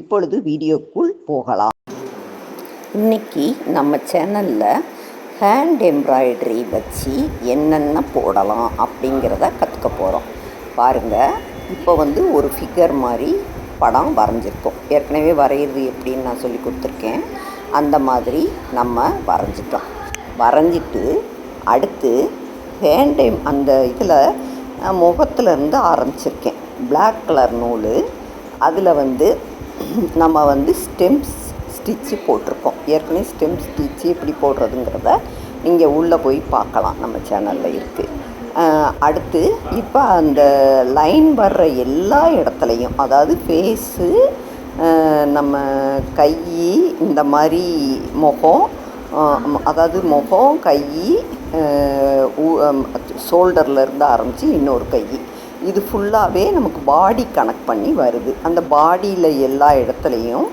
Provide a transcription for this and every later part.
இப்பொழுது வீடியோக்குள் போகலாம். இன்னைக்கு நம்ம சேனலில் ஹேண்ட் எம்ப்ராய்டரி வச்சு என்னென்ன போடலாம் அப்படிங்கிறத கற்றுக்க போகிறோம் பாருங்கள் இப்போ வந்து ஒரு ஃபிகர் மாதிரி படம் வரைஞ்சிருக்கோம். ஏற்கனவே வரைகிறது எப்படின்னு நான் சொல்லி கொடுத்துருக்கேன். அந்த மாதிரி நம்ம வரைஞ்சிட்டோம். வரைஞ்சிட்டு அடுத்து ஹேண்ட் எம் அந்த இதில் முகத்துலேருந்து ஆரம்பிச்சிருக்கேன். பிளாக் கலர் நூல். அதில் வந்து நம்ம வந்து ஸ்டெம்ஸ் ஸ்டிச்சு போட்டிருக்கோம். ஏற்கனவே ஸ்டெம் ஸ்டிச்சு எப்படி போடுறதுங்கிறத நீங்கள் உள்ளே போய் பார்க்கலாம். நம்ம சேனலில் இருக்குது அடுத்து இப்போ அந்த லைன் வர்ற எல்லா இடத்துலையும் அதாவது ஃபேஸு நம்ம கை இந்த மாதிரி முகம் அதாவது முகம் கை ஷோல்டர்லேருந்து ஆரம்பித்து இன்னொரு கை. இது ஃபுல்லாகவே நமக்கு பாடி கனெக்ட் பண்ணி வருது. அந்த பாடியில் எல்லா இடத்துலையும்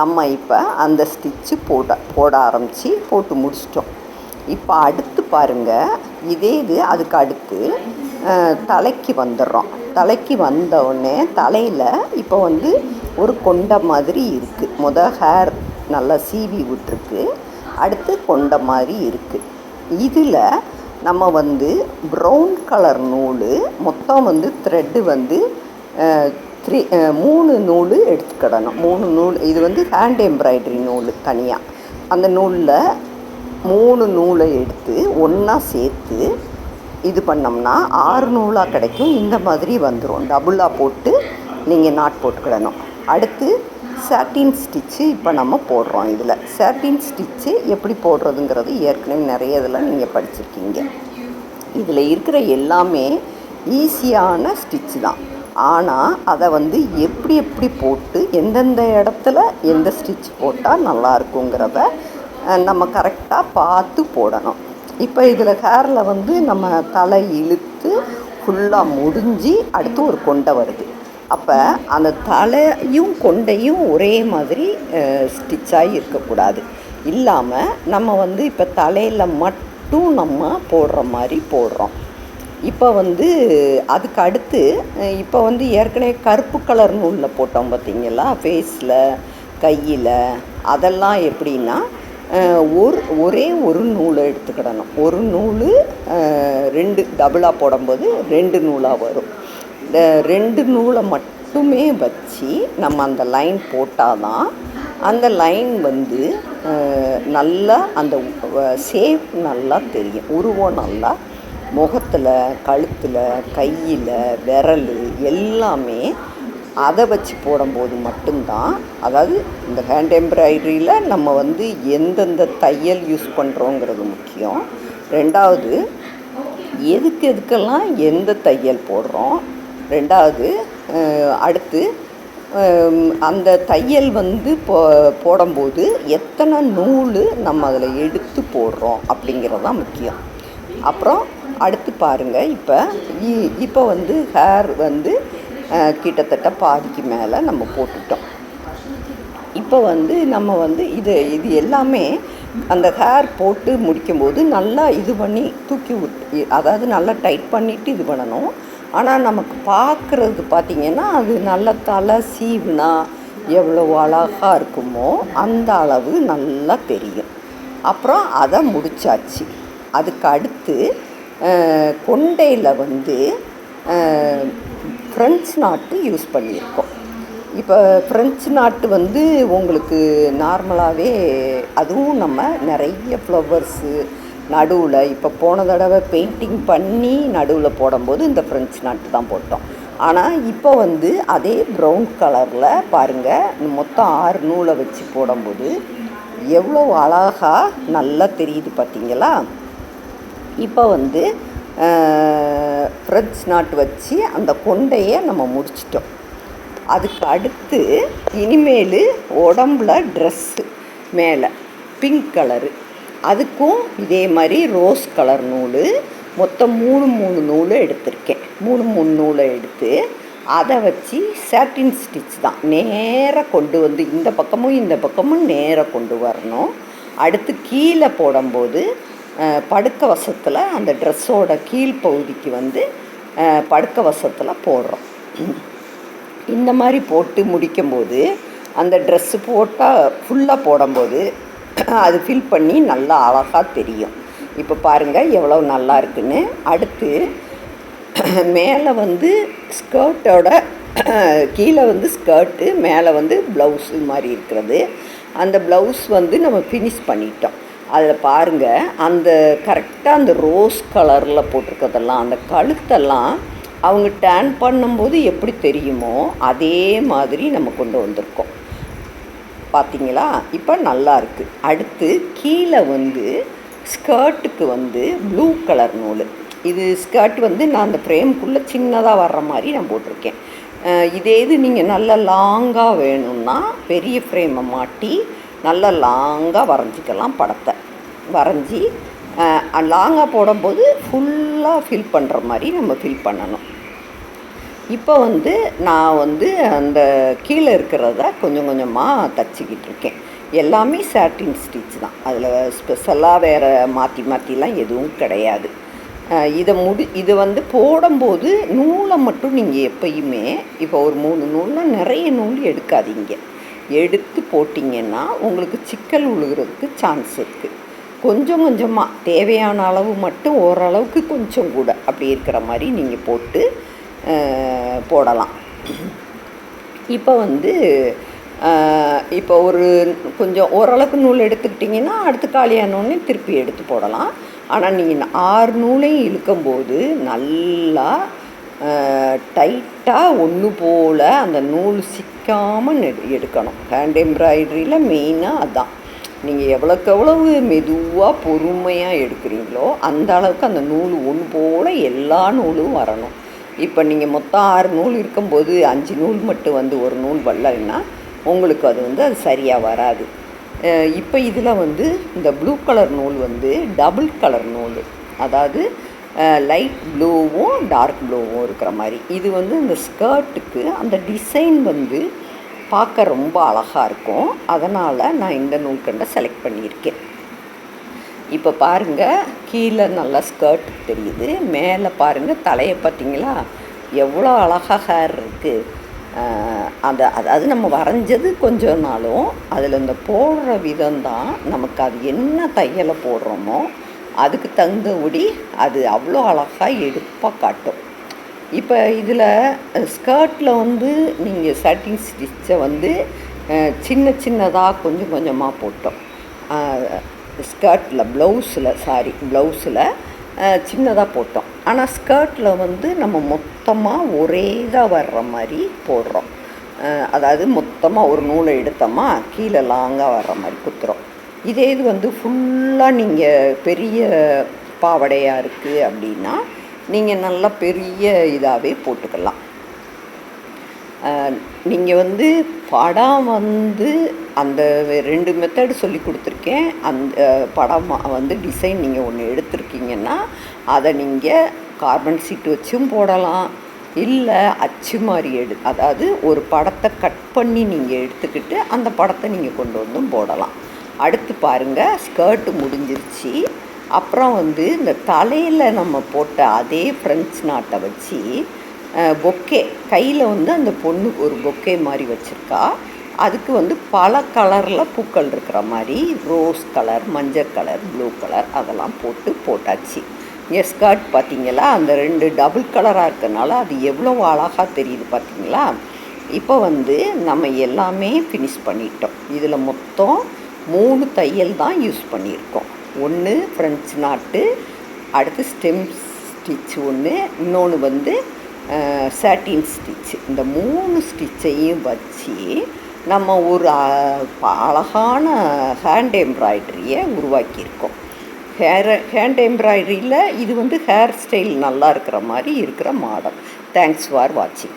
நம்ம இப்போ அந்த ஸ்டிச்சு போட போட ஆரம்பித்து போட்டு முடிச்சிட்டோம். இப்போ அடுத்து பாருங்கள் இதே இது அதுக்கு அடுத்து தலைக்கு வந்துடுறோம். தலைக்கு வந்தவுடனே தலையில் இப்போ வந்து ஒரு கொண்ட மாதிரி இருக்குது முத ஹேர் நல்லா சீவி விட்டுருக்கு. அடுத்து கொண்ட மாதிரி இருக்குது இதில் நம்ம வந்து ப்ரௌன் கலர் நூல் மொத்தம் வந்து த்ரெட்டு வந்து த்ரீ மூணு நூல் எடுத்துக்கிடணும். மூணு நூல் இது வந்து ஹேண்ட் எம்ப்ராய்டரி நூல் தனியாக அந்த நூலில் மூணு நூலை எடுத்து ஒன்றா சேர்த்து இது பண்ணோம்னா ஆறு நூலாக கிடைக்கும். இந்த மாதிரி வந்துடும் டபுளாக போட்டு நீங்கள் நாட் போட்டுக்கிடணும். அடுத்து சாட்டின் ஸ்டிச்சு இப்போ நம்ம போடுறோம் இதில். சாட்டின் ஸ்டிச்சு எப்படி போடுறதுங்கிறது ஏற்கனவே நிறைய இதில் நீங்கள் படிச்சிருக்கீங்க. இதில் இருக்கிற எல்லாமே ஈஸியான ஸ்டிச்சு தான். ஆனால் அதை வந்து எப்படி எப்படி போட்டு எந்தெந்த இடத்துல எந்த ஸ்டிச் போட்டால் நல்லா இருக்குங்கிறத நம்ம கரெக்டாக பார்த்து போடணும். இப்போ இதில் ஹேரில் வந்து நம்ம தலை இழுத்து ஃபுல்லாக முடிஞ்சு அடுத்து ஒரு கொண்டை வருது. அப்போ அந்த தலையும் கொண்டையும் ஒரே மாதிரி ஸ்டிச்சாகி இருக்கக்கூடாது. இல்லாமல் நம்ம வந்து இப்போ தலையில் மட்டும் நம்ம போடுற மாதிரி போடுறோம். இப்போ வந்து அதுக்கு அடுத்து இப்போ வந்து ஏற்கனவே கருப்பு கலர் நூலில் போட்டோம் பார்த்தீங்களா ஃபேஸில் கையில். அதெல்லாம் எப்படின்னா ஒரு ஒரே ஒரு நூலை எடுத்துக்கிடணும். ஒரு நூல் ரெண்டு டபுளாக போடும்போது ரெண்டு நூலாக வரும். ரெண்டு நூலை மட்டுமே வச்சு நம்ம அந்த லைன் போட்டால் தான் அந்த லைன் வந்து நல்லா அந்த ஷேப் நல்லா தெரியும். உருவம் நல்லா முகத்தில் கழுத்தில் கையில் விரல் எல்லாமே அதை வச்சு போடும்போது மட்டும்தான் அதாவது இந்த ஹேண்ட் எம்ப்ராய்டரியில் நம்ம வந்து எந்தெந்த தையல் யூஸ் பண்ணுறோங்கிறது முக்கியம். ரெண்டாவது எதுக்கு எதுக்கெல்லாம் எந்த தையல் போடுறோம்? ரெண்டாவது அடுத்து அந்த தையல் வந்து போ போடும்போது எத்தனை நூல் நம்ம அதில் எடுத்து போடுறோம் அப்படிங்கிறது தான் முக்கியம். அப்புறம் அடுத்து பாருங்கள் இப்போ இப்போ வந்து ஹேர் வந்து கிட்டத்தட்ட பாதிக்கு மேலே நம்ம போட்டுட்டோம். இப்போ வந்து நம்ம வந்து இது இது எல்லாமே அந்த ஹேர் போட்டு முடிக்கும்போது நல்லா இது பண்ணி தூக்கி விட்டு அதாவது நல்லா டைட் பண்ணிவிட்டு இது பண்ணணும். ஆனால் நமக்கு பார்க்குறது பார்த்திங்கன்னா அது நல்ல தலை சீவுனா எவ்வளோ அழகாக இருக்குமோ அந்த அளவு நல்லா தெரியும். அப்புறம் அதை முடிச்சாச்சு. அதுக்கு அடுத்து கொண்டையில் வந்து ஃப்ரெஞ்ச் நாட்டு யூஸ் பண்ணியிருக்கோம். இப்போ ஃப்ரெஞ்சு நாட்டு வந்து உங்களுக்கு நார்மலாகவே அதுவும் நம்ம நிறைய ஃப்ளவர்ஸு நடுவில் இப்போ போன தடவை பெயிண்டிங் பண்ணி நடுவில் போடும்போது இந்த ஃப்ரெஞ்சு நாட்டு தான் போட்டோம். ஆனால் இப்போ வந்து அதே ப்ரௌன் கலரில் பாருங்கள் மொத்தம் ஆறு நூலை வச்சு போடும்போது எவ்வளோ அழகாக நல்லா தெரியுது பார்த்தீங்களா இப்போ வந்து ஃப்ரெஞ்ச் நாட் வச்சு அந்த கொண்டையை நம்ம முடிச்சிட்டோம். அதுக்கு அடுத்து இனிமேல் உடம்புல ட்ரெஸ்ஸு மேலே பிங்க் கலரு அதுக்கும் இதே மாதிரி ரோஸ் கலர் நூல். மொத்தம் மூணு மூணு நூல் எடுத்திருக்கேன். மூணு மூணு நூலை எடுத்து அதை வச்சு சாட்டின் ஸ்டிச் தான். நேராக கொண்டு வந்து இந்த பக்கமும் இந்த பக்கமும் நேராக கொண்டு வரணும். அடுத்து கீழே போடும்போது படுக்க வசத்தில் அந்த ட்ரெஸ்ஸோட கீழ்ப்பகுதிக்கு வந்து படுக்க வசத்தில் போடுறோம். இந்த மாதிரி போட்டு முடிக்கும்போது அந்த ட்ரெஸ்ஸு போட்டால் ஃபுல்லாக போடும்போது அது ஃபில் பண்ணி நல்லா அழகாக தெரியும். இப்போ பாருங்கள் எவ்வளோ நல்லா இருக்குன்னு. அடுத்து மேலே வந்து ஸ்கர்ட்டோட கீழே வந்து ஸ்கர்ட்டு மேலே வந்து ப்ளவுஸு மாதிரி இருக்கிறது. அந்த ப்ளவுஸ் வந்து நம்ம ஃபினிஷ் பண்ணிட்டோம். அதில் பாருங்கள் அந்த கரெக்டாக அந்த ரோஸ் கலரில் போட்டிருக்கிறதெல்லாம் அந்த கழுத்தெல்லாம் அவங்க டேன் பண்ணும்போது எப்படி தெரியுமோ அதே மாதிரி நம்ம கொண்டு வந்திருக்கோம். பார்த்தீங்களா? இப்போ நல்லா இருக்குது அடுத்து கீழே வந்து ஸ்கர்ட்டுக்கு வந்து ப்ளூ கலர் நூல். இது ஸ்கர்ட் வந்து நான் அந்த ஃப்ரேம்குள்ளே சின்னதாக வர்ற மாதிரி நான் போட்டிருக்கேன். இதே இது நீங்கள் நல்ல லாங்காக வேணும்னா பெரிய ஃப்ரேமை மாட்டி நல்ல லாங்காக வரைஞ்சிக்கலாம் படத்தை. வரைஞ்சி லாங்காக போடும்போது ஃபுல்லாக ஃபில் பண்ணுற மாதிரி நம்ம ஃபில் பண்ணணும். இப்போ வந்து நான் வந்து அந்த கீழே இருக்கிறத கொஞ்சம் கொஞ்சமாக தச்சிக்கிட்டு இருக்கேன். எல்லாமே சாட்டின் ஸ்டிச் தான். அதில் ஸ்பெஷலாக வேறு மாற்றி மாற்றிலாம் எதுவும் கிடையாது. இதை முடி இதை வந்து போடும்போது நூலை மட்டும் நீங்கள் எப்பயுமே இப்போ ஒரு மூணு நூலில் நிறைய நூல் எடுக்காதீங்க. எடுத்து போட்டிங்கன்னா உங்களுக்கு சிக்கல் உழுகிறதுக்கு சான்ஸ் இருக்குது கொஞ்சம் கொஞ்சமாக தேவையான அளவு மட்டும் ஓரளவுக்கு கொஞ்சம் கூட அப்படி இருக்கிற மாதிரி நீங்கள் போட்டு போடலாம். இப்போ வந்து இப்போ ஒரு கொஞ்சம் ஓரளவுக்கு நூல் எடுத்துக்கிட்டிங்கன்னா அடுத்து காலியானோடனே திருப்பி எடுத்து போடலாம். ஆனால் நீங்கள் ஆறு நூலையும் இழுக்கும்போது நல்லா டைட்டாக ஒன்று போல் அந்த நூல் சிக்காமல் எடுக்கணும். ஹேண்ட் எம்ப்ராய்டரியில் மெயினாக அதுதான் நீங்கள் எவ்வளோக்கு எவ்வளவு மெதுவாக பொறுமையாக எடுக்கிறீங்களோ அந்த அளவுக்கு அந்த நூல் ஒன்று போல் எல்லா நூலும் வரணும். இப்போ நீங்கள் மொத்தம் ஆறு நூல் இருக்கும்போது அஞ்சு நூல் மட்டும் வந்து ஒரு நூல் வரலன்னா உங்களுக்கு அது வந்து அது சரியாக வராது. இப்போ இதில் வந்து இந்த ப்ளூ கலர் நூல் வந்து டபுள் கலர் நூல். அதாவது லைட் ப்ளூவும் டார்க் ப்ளூவும் இருக்கிற மாதிரி. இது வந்து இந்த ஸ்கர்ட்டுக்கு அந்த டிசைன் வந்து பார்க்க ரொம்ப அழகாக இருக்கும். அதனால் நான் இந்த நூல்கண்டை செலக்ட் பண்ணியிருக்கேன். இப்போ பாருங்கள் கீழே நல்லா ஸ்கர்ட் தெரியுது மேலே பாருங்கள் தலையை பார்த்தீங்களா? எவ்வளோ அழகாக ஹேர் இருக்குது அந்த அதாவது நம்ம வரைஞ்சது கொஞ்சம் நாளும் அதில் இந்த போடுற விதம் தான் நமக்கு அது என்ன தையலை போடுறோமோ அதுக்கு தகுந்தபடி அது அவ்வளோ அழகாக எடுப்பாக காட்டும். இப்போ இதில் ஸ்கர்ட்டில் வந்து நீங்கள் சட்டிங் ஸ்டிச்சை வந்து சின்ன சின்னதாக கொஞ்சம் கொஞ்சமாக போட்டோம். ஸ்கர்ட்டில் ப்ளவுஸில் சாரி ப்ளவுஸில் சின்னதாக போட்டோம். ஆனால் ஸ்கர்ட்டில் வந்து நம்ம மொத்தமாக ஒரே இதாக வர்ற மாதிரி போடுறோம். அதாவது மொத்தமாக ஒரு நூலை எடுத்தோமா கீழே லாங்காக வர்ற மாதிரி குத்துறோம். இதே இது வந்து ஃபுல்லாக நீங்கள் பெரிய பாவடையாக இருக்குது அப்படின்னா நீங்கள் நல்லா பெரிய இதாகவே போட்டுக்கலாம். நீங்கள் வந்து படம் வந்து அந்த ரெண்டு மெத்தடு சொல்லி கொடுத்துருக்கேன். அந்த படம் வந்து டிசைன் நீங்கள் ஒன்று எடுத்திருக்கீங்கன்னா அதை நீங்கள் கார்பன் சீட் வச்சும் போடலாம். இல்லை அச்சு மாதிரி எடு அதாவது ஒரு படத்தை கட் பண்ணி நீங்கள் எடுத்துக்கிட்டு அந்த படத்தை நீங்கள் கொண்டு வந்தும் போடலாம். அடுத்து பாருங்கள் ஸ்கர்ட்டு முடிஞ்சிருச்சு. அப்புறம் வந்து இந்த தலையில் நம்ம போட்ட அதே ஃப்ரெஞ்ச் நாட்டை வச்சு பொக்கே. கையில் வந்து அந்த பொண்ணு ஒரு பொக்கே மாதிரி வச்சுருக்கா. அதுக்கு வந்து பல கலரில் பூக்கள் இருக்கிற மாதிரி ரோஸ் கலர் மஞ்சள் கலர் ப்ளூ கலர் அதெல்லாம் போட்டு போட்டாச்சு. எஸ்கார்ட் ஸ்கர்ட் பார்த்தீங்களா அந்த ரெண்டு டபுள் கலராக இருக்கனால அது எவ்வளோ அழகாக தெரியுது பார்த்தீங்களா இப்போ வந்து நம்ம எல்லாமே ஃபினிஷ் பண்ணிட்டோம். இதில் மொத்தம் மூணு தையல் தான் யூஸ் பண்ணியிருக்கோம். ஒன்று ஃப்ரெஞ்ச் நாட்டு அடுத்து ஸ்டெம் ஸ்டிச் ஒன்று இன்னொன்று வந்து சாட்டின் ஸ்டிச் இந்த மூணு ஸ்டிச்சையும் வச்சு நம்ம ஒரு அழகான ஹேண்ட் எம்ப்ராய்டரியை உருவாக்கியிருக்கோம். ஹேர் ஹேண்ட் எம்ப்ராய்டரியில் இது வந்து ஹேர் ஸ்டைல் நல்லா இருக்கிற மாதிரி இருக்கிற மாடல் தேங்க்ஸ் ஃபார் வாட்சிங்